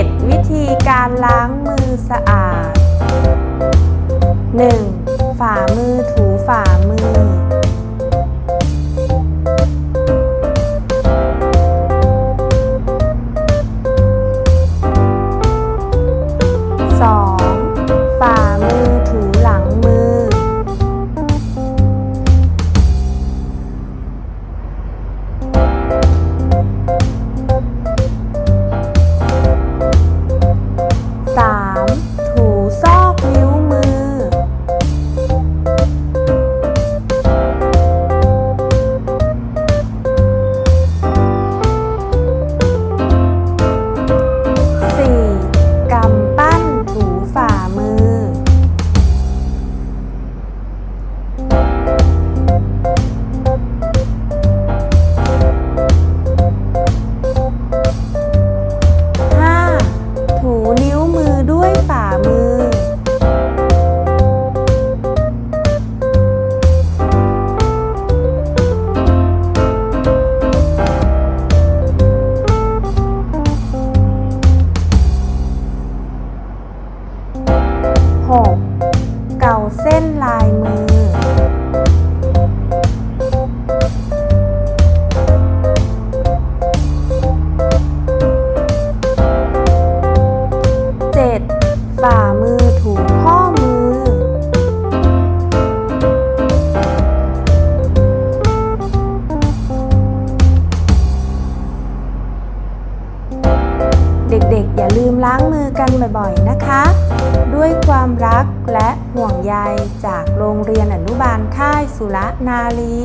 7. วิธีการล้างมือสะอาด 1. ฝ่ามือถูฝ่ามือ 2. ฝ่ามือถูหลังมือ 3. ถูซอ 6. เก่าเส้นลายมือ 7. ฝ่ามือ อย่าลืมล้างมือกันบ่อยๆนะคะ ด้วยความรักและห่วงใยจากโรงเรียนอนุบาลค่ายสุรนารี